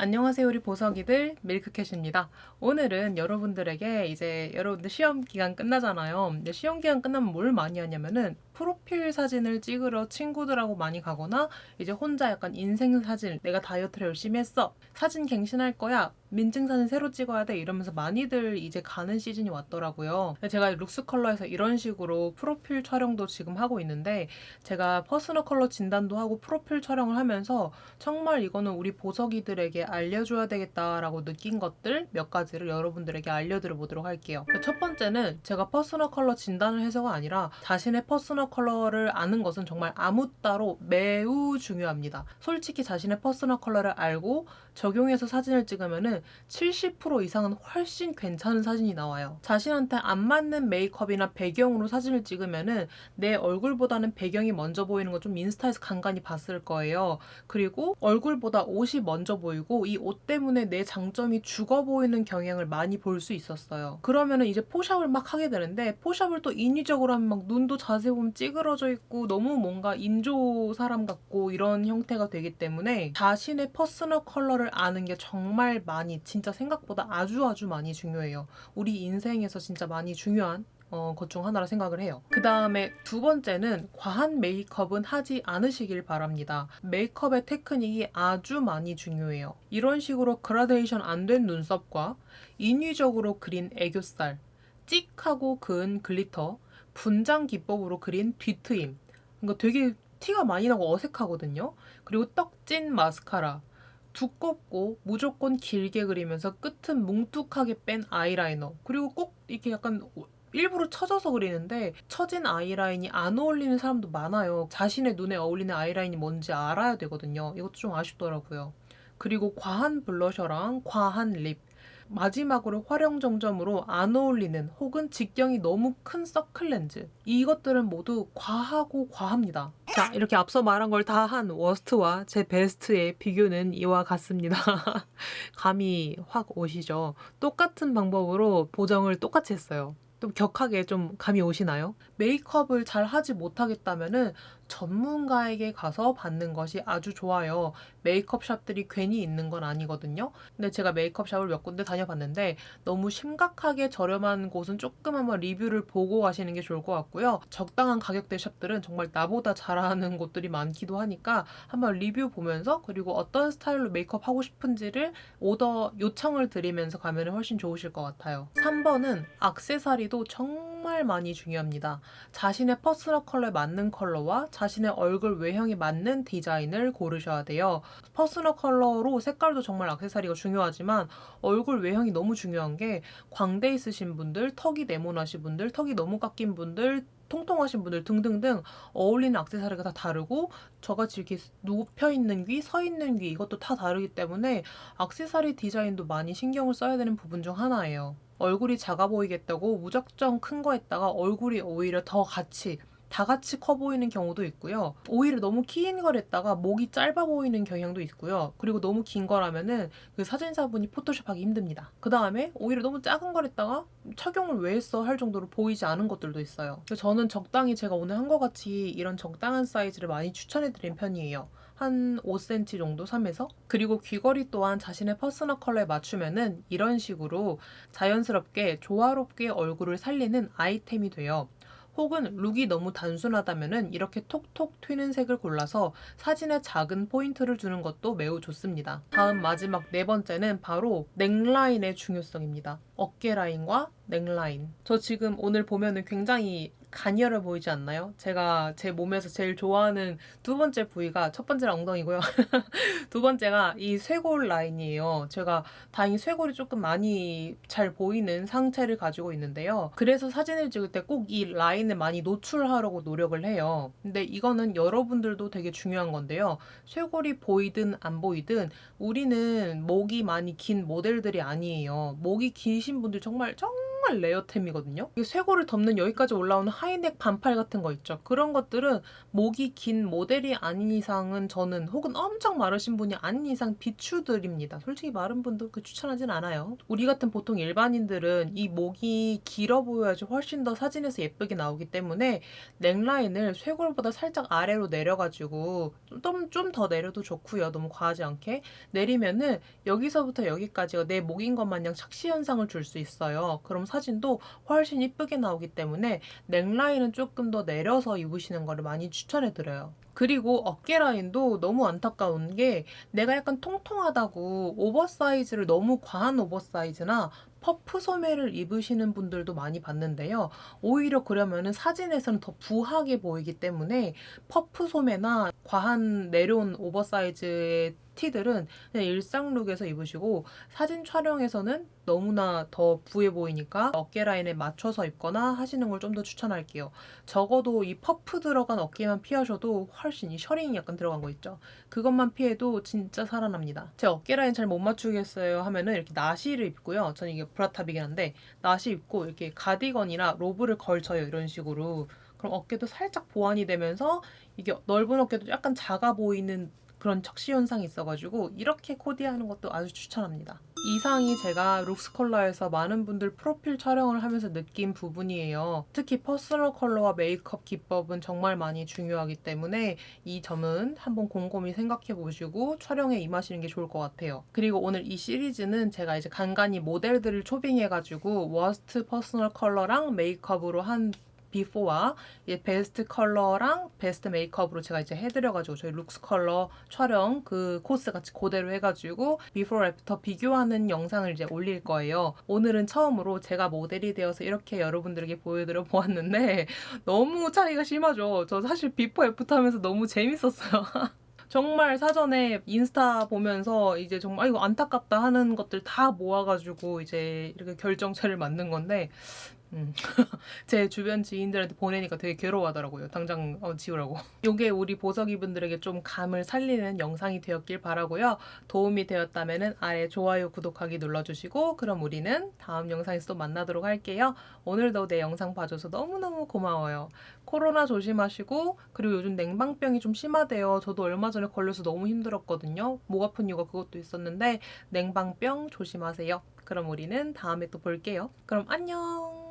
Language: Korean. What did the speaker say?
안녕하세요, 우리 보석이들 밀크캣입니다. 오늘은 여러분들에게 이제 여러분들 시험 기간 끝나잖아요. 근데 시험 기간 끝나면 뭘 많이 하냐면은 프로필 사진을 찍으러 친구들하고 많이 가거나 이제 혼자 약간 인생 사진, 내가 다이어트를 열심히 했어. 사진 갱신할 거야. 민증 사진 새로 찍어야 돼. 이러면서 많이들 이제 가는 시즌이 왔더라고요. 제가 룩스 컬러에서 이런 식으로 프로필 촬영도 지금 하고 있는데 제가 퍼스널 컬러 진단도 하고 프로필 촬영을 하면서 정말 이거는 우리 보석이들에게 알려줘야 되겠다라고 느낀 것들 몇 가지를 여러분들에게 알려드려 보도록 할게요. 첫 번째는 제가 퍼스널 컬러 진단을 해서가 아니라 자신의 퍼스널 컬러를 아는 것은 정말 아무 따로 매우 중요합니다. 솔직히 자신의 퍼스널 컬러를 알고 적용해서 사진을 찍으면은 70% 이상은 훨씬 괜찮은 사진이 나와요. 자신한테 안 맞는 메이크업이나 배경으로 사진을 찍으면은 내 얼굴보다는 배경이 먼저 보이는 거 좀 인스타에서 간간히 봤을 거예요. 그리고 얼굴보다 옷이 먼저 보이고 이 옷 때문에 내 장점이 죽어 보이는 경향을 많이 볼 수 있었어요. 그러면은 이제 포샵을 막 하게 되는데 포샵을 또 인위적으로 하면 막 눈도 자세히 보면 찌그러져 있고 너무 뭔가 인조 사람 같고 이런 형태가 되기 때문에 자신의 퍼스널 컬러를 아는 게 정말 많이 진짜 생각보다 아주 아주 많이 중요해요. 우리 인생에서 진짜 많이 중요한 어, 것 중 하나라 생각을 해요. 그 다음에 두 번째는 과한 메이크업은 하지 않으시길 바랍니다. 메이크업의 테크닉이 아주 많이 중요해요. 이런 식으로 그라데이션 안 된 눈썹과 인위적으로 그린 애교살, 찍하고 그은 글리터, 분장 기법으로 그린 뒤트임. 그러니까 되게 티가 많이 나고 어색하거든요. 그리고 떡진 마스카라. 두껍고 무조건 길게 그리면서 끝은 뭉툭하게 뺀 아이라이너. 그리고 꼭 이렇게 약간 일부러 처져서 그리는데 처진 아이라인이 안 어울리는 사람도 많아요. 자신의 눈에 어울리는 아이라인이 뭔지 알아야 되거든요. 이것도 좀 아쉽더라고요. 그리고 과한 블러셔랑 과한 립. 마지막으로 활용정점으로 안 어울리는 혹은 직경이 너무 큰 서클 렌즈. 이것들은 모두 과하고 과합니다. 자, 이렇게 앞서 말한 걸 다 한 워스트와 제 베스트의 비교는 이와 같습니다. 감이 확 오시죠? 똑같은 방법으로 보정을 똑같이 했어요. 좀 격하게 좀 감이 오시나요? 메이크업을 잘 하지 못하겠다면은 전문가에게 가서 받는 것이 아주 좋아요. 메이크업 샵들이 괜히 있는 건 아니거든요. 근데 제가 메이크업 샵을 몇 군데 다녀봤는데 너무 심각하게 저렴한 곳은 조금 한번 리뷰를 보고 가시는 게 좋을 것 같고요. 적당한 가격대 샵들은 정말 나보다 잘하는 곳들이 많기도 하니까 한번 리뷰 보면서 그리고 어떤 스타일로 메이크업 하고 싶은지를 오더 요청을 드리면서 가면 훨씬 좋으실 것 같아요. 3번은 악세사리도 정말 많이 중요합니다. 자신의 퍼스널 컬러에 맞는 컬러와 자신의 얼굴 외형에 맞는 디자인을 고르셔야 돼요. 퍼스널 컬러로 색깔도 정말 악세사리가 중요하지만 얼굴 외형이 너무 중요한 게 광대 있으신 분들, 턱이 네모나신 분들, 턱이 너무 깎인 분들, 통통하신 분들 등등등 어울리는 악세사리가 다 다르고 저같이 이렇게 눕혀 있는 귀, 서 있는 귀 이것도 다 다르기 때문에 악세사리 디자인도 많이 신경을 써야 되는 부분 중 하나예요. 얼굴이 작아 보이겠다고 무작정 큰 거 했다가 얼굴이 오히려 더 같이 다 같이 커 보이는 경우도 있고요. 오히려 너무 긴 걸 했다가 목이 짧아 보이는 경향도 있고요. 그리고 너무 긴 거라면은 그 사진사분이 포토샵하기 힘듭니다. 그 다음에 오히려 너무 작은 걸 했다가 착용을 왜 했어 할 정도로 보이지 않은 것들도 있어요. 저는 적당히 제가 오늘 한 것 같이 이런 적당한 사이즈를 많이 추천해드린 편이에요. 한 5cm 정도 3에서 그리고 귀걸이 또한 자신의 퍼스널 컬러에 맞추면은 이런 식으로 자연스럽게 조화롭게 얼굴을 살리는 아이템이 돼요. 혹은 룩이 너무 단순하다면은 이렇게 톡톡 튀는 색을 골라서 사진에 작은 포인트를 주는 것도 매우 좋습니다. 다음 마지막 네 번째는 바로 넥라인의 중요성입니다. 어깨 라인과 넥라인. 저 지금 오늘 보면은 굉장히 가녀려 보이지 않나요? 제가 제 몸에서 제일 좋아하는 두 번째 부위가 첫 번째는 엉덩이고요. 두 번째가 이 쇄골 라인이에요. 제가 다행히 쇄골이 조금 많이 잘 보이는 상체를 가지고 있는데요. 그래서 사진을 찍을 때 꼭 이 라인을 많이 노출하려고 노력을 해요. 근데 이거는 여러분들도 되게 중요한 건데요. 쇄골이 보이든 안 보이든 우리는 목이 많이 긴 모델들이 아니에요. 목이 기신 분들 정말 정말 정말 레어템이거든요. 이 쇄골을 덮는 여기까지 올라오는 하이넥 반팔 같은 거 있죠. 그런 것들은 목이 긴 모델이 아닌 이상은 저는 혹은 엄청 마르신 분이 아닌 이상 비추드립니다. 솔직히 마른 분도 그 추천하진 않아요. 우리 같은 보통 일반인들은 이 목이 길어 보여야지 훨씬 더 사진에서 예쁘게 나오기 때문에 넥라인을 쇄골보다 살짝 아래로 내려가지고 좀 좀 더 내려도 좋고요. 너무 과하지 않게 내리면은 여기서부터 여기까지가 내 목인 것 마냥 착시 현상을 줄 수 있어요. 그럼 사진도 훨씬 이쁘게 나오기 때문에 넥라인은 조금 더 내려서 입으시는 거를 많이 추천해 드려요. 그리고 어깨 라인도 너무 안타까운 게 내가 약간 통통하다고 오버사이즈를 너무 과한 오버사이즈나 퍼프 소매를 입으시는 분들도 많이 봤는데요. 오히려 그러면은 사진에서는 더 부하게 보이기 때문에 퍼프 소매나 과한 내려온 오버사이즈의 티들은 그냥 일상 룩에서 입으시고 사진 촬영에서는 너무나 더 부해 보이니까 어깨 라인에 맞춰서 입거나 하시는 걸 좀 더 추천할게요. 적어도 이 퍼프 들어간 어깨만 피하셔도 훨씬 이 셔링이 약간 들어간 거 있죠. 그것만 피해도 진짜 살아납니다. 제 어깨 라인 잘 못 맞추겠어요 하면은 이렇게 나시를 입고요. 저는 이게 브라탑이긴 한데 나시 입고 이렇게 가디건이나 로브를 걸쳐요. 이런 식으로. 그럼 어깨도 살짝 보완이 되면서 이게 넓은 어깨도 약간 작아 보이는 그런 척시 현상이 있어가지고 이렇게 코디하는 것도 아주 추천합니다. 이상이 제가 룩스 컬러에서 많은 분들 프로필 촬영을 하면서 느낀 부분이에요. 특히 퍼스널 컬러와 메이크업 기법은 정말 많이 중요하기 때문에 이 점은 한번 곰곰이 생각해 보시고 촬영에 임하시는 게 좋을 것 같아요. 그리고 오늘 이 시리즈는 제가 이제 간간히 모델들을 초빙해가지고 워스트 퍼스널 컬러랑 메이크업으로 한 비포와 이제 베스트 컬러랑 베스트 메이크업으로 제가 이제 해드려가지고 저희 룩스 컬러 촬영 그 코스 같이 그대로 해가지고 비포 애프터 비교하는 영상을 이제 올릴 거예요. 오늘은 처음으로 제가 모델이 되어서 이렇게 여러분들에게 보여드려 보았는데 너무 차이가 심하죠. 저 사실 비포 애프터 하면서 너무 재밌었어요. 정말 사전에 인스타 보면서 이제 정말 아, 이거 안타깝다 하는 것들 다 모아가지고 이제 이렇게 결정체를 만든 건데 음. 제 주변 지인들한테 보내니까 되게 괴로워하더라고요. 당장 어, 지우라고. 요게 우리 보석이분들에게 좀 감을 살리는 영상이 되었길 바라고요. 도움이 되었다면 아래 좋아요, 구독하기 눌러주시고 그럼 우리는 다음 영상에서 또 만나도록 할게요. 오늘도 내 영상 봐줘서 너무너무 고마워요. 코로나 조심하시고 그리고 요즘 냉방병이 좀 심하대요. 저도 얼마 전에 걸려서 너무 힘들었거든요. 목 아픈 이유가 그것도 있었는데 냉방병 조심하세요. 그럼 우리는 다음에 또 볼게요. 그럼 안녕!